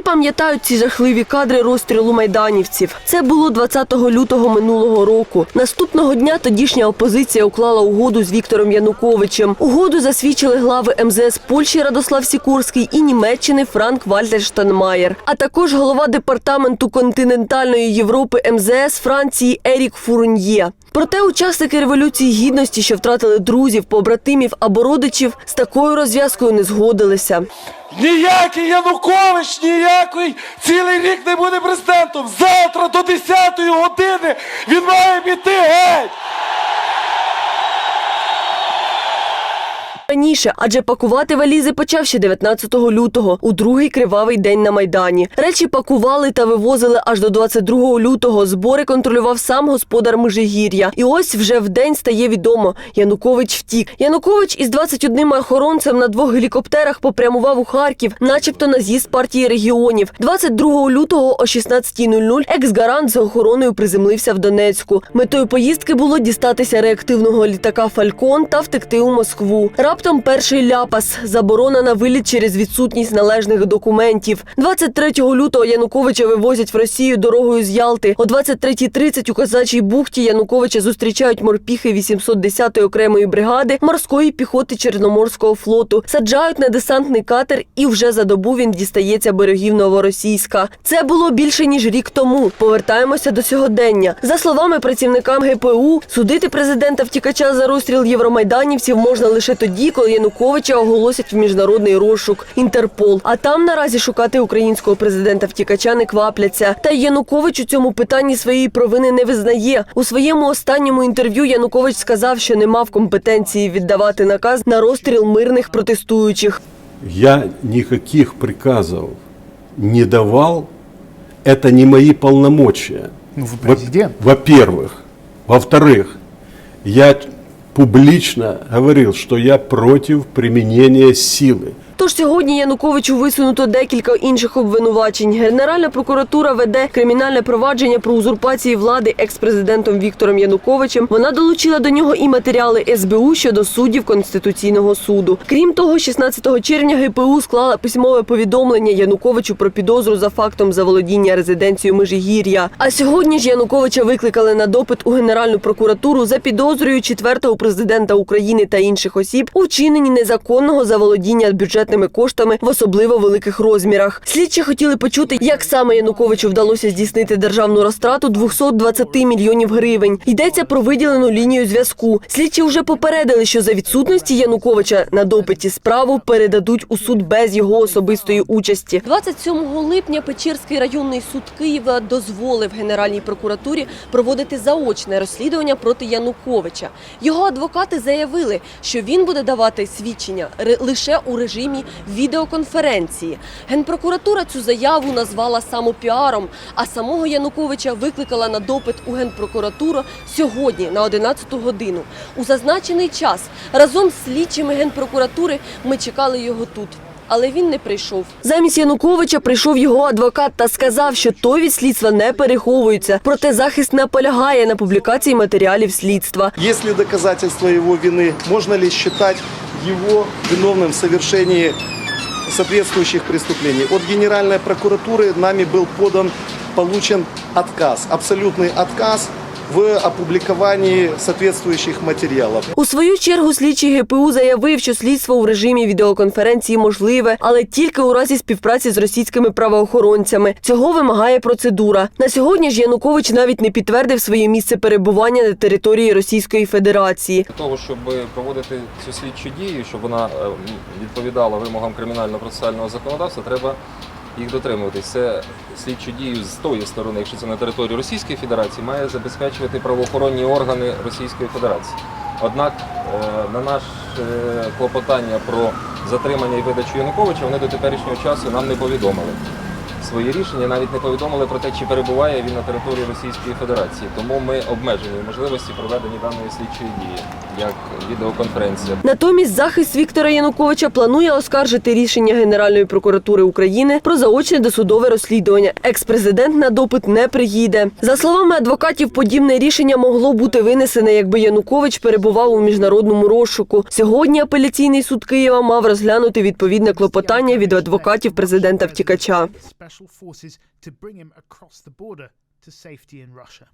пам'ятають ці жахливі кадри розстрілу майданівців. Це було 20 лютого минулого року. Наступного дня тодішня опозиція уклала угоду з Віктором Януковичем. Угоду засвідчили глави МЗС Польщі Радослав Сікорський і Німеччини Франк Вальтер Штанмаєр, а також голова департаменту континентальної Європи МЗС Франції Ерік Фурньє. Проте учасники революції гідності, що втратили друзів, побратимів або родичів, з такою розв'язкою не згодилися. Ніякий Янукович, ніякий цілий рік не буде президентом. Завтра до 10-ї години він має піти геть. Раніше, адже пакувати валізи почав ще 19 лютого, у другий кривавий день на майдані. Речі пакували та вивозили аж до 22 лютого. Збори контролював сам господар Межигір'я. І ось вже в день стає відомо: Янукович втік. Янукович із 21 охоронцем на двох гелікоптерах попрямував у Харків, начебто на з'їзд партії регіонів. 22 лютого о 16.00 екс-гарант з охороною приземлився в Донецьку. Метою поїздки було дістатися реактивного літака Фалькон та втекти у Москву. Раптом перший ляпас заборона на виліт через відсутність належних документів. 23 лютого Януковича вивозять в Росію дорогою з Ялти. О 23.30 у Козачій бухті Януковича зустрічають морпіхи 810-ї окремої бригади морської піхоти Чорноморського флоту. Саджають на десантний катер, і вже за добу він дістається берегів Новоросійська. Це було більше ніж рік тому. Повертаємося до сьогодення. За словами працівникам ГПУ, судити президента втікача за розстріл євромайданівців можна лише тоді, коли Януковича оголосять в міжнародний розшук Інтерпол. А там наразі шукати українського президента втікача не квапляться. Та й Янукович у цьому питанні своєї провини не визнає. У своєму останньому інтерв'ю Янукович сказав, що не мав компетенції віддавати наказ на розстріл мирних протестуючих. Я никаких приказов не давал. Это не мои полномочия. Ну, вы Во- президент. Во-первых. Во-вторых, я публично говорил, что я против применения силы. Тож сьогодні Януковичу висунуто декілька інших обвинувачень. Генеральна прокуратура веде кримінальне провадження про узурпації влади екс-президентом Віктором Януковичем. Вона долучила до нього і матеріали СБУ щодо суддів Конституційного суду. Крім того, 16 червня ГПУ склала письмове повідомлення Януковичу про підозру за фактом заволодіння резиденцією Межигір'я. А сьогодні ж Януковича викликали на допит у Генеральну прокуратуру за підозрою четвертого президента України та інших осіб у вчиненні незаконного заволодіння бюджетними коштами в особливо великих розмірах. Слідчі хотіли почути, як саме Януковичу вдалося здійснити державну розтрату 220 мільйонів гривень. Йдеться про виділену лінію зв'язку. Слідчі вже попередили, що за відсутності Януковича на допиті справу передадуть у суд без його особистої участі. 27 липня Печерський районний суд Києва дозволив Генеральній прокуратурі проводити заочне розслідування проти Януковича. Його адвокати заявили, що він буде давати свідчення лише у режимі відеоконференції. Генпрокуратура цю заяву назвала самопіаром, а самого Януковича викликала на допит у Генпрокуратуру сьогодні на 11 годину. У зазначений час разом з слідчими Генпрокуратури ми чекали його тут. Але він не прийшов. Замість Януковича прийшов його адвокат та сказав, що той від слідства не переховується. Проте захист наполягає на публікації матеріалів слідства. Ли доказательства его вины? Можно ли считать его виновным в совершении соответствующих преступлений? От Генеральной прокуратуры нами был подан, получен отказ, абсолютный отказ в опубликовании соответствующих материалов. У свою чергу слідчий ГПУ заявив, що слідство у режимі відеоконференції можливе, але тільки у разі співпраці з російськими правоохоронцями. Цього вимагає процедура. На сьогодні ж Янукович навіть не підтвердив своє місце перебування на території Російської Федерації. Для того, щоб проводити цю слідчу дію, щоб вона е, відповідала вимогам кримінально-процесуального законодавства, треба їх дотримуватись. Це слідчу дію з тої сторони, якщо це на території Російської Федерації, має забезпечувати правоохоронні органи Російської Федерації. Однак е, на наше клопотання про затримання і видачу Януковича вони до теперішнього часу нам не повідомили свої рішення, навіть не повідомили про те, чи перебуває він на території Російської Федерації. Тому ми обмежені можливості проведення даної слідчої дії, як відеоконференція. Натомість захист Віктора Януковича планує оскаржити рішення Генеральної прокуратури України про заочне досудове розслідування. Екс-президент на допит не приїде. За словами адвокатів, подібне рішення могло бути винесене, якби Янукович перебував у міжнародному розшуку. Сьогодні апеляційний суд Києва мав розглянути відповідне клопотання від адвокатів президента втікача. Forces to bring him across the border to safety in Russia.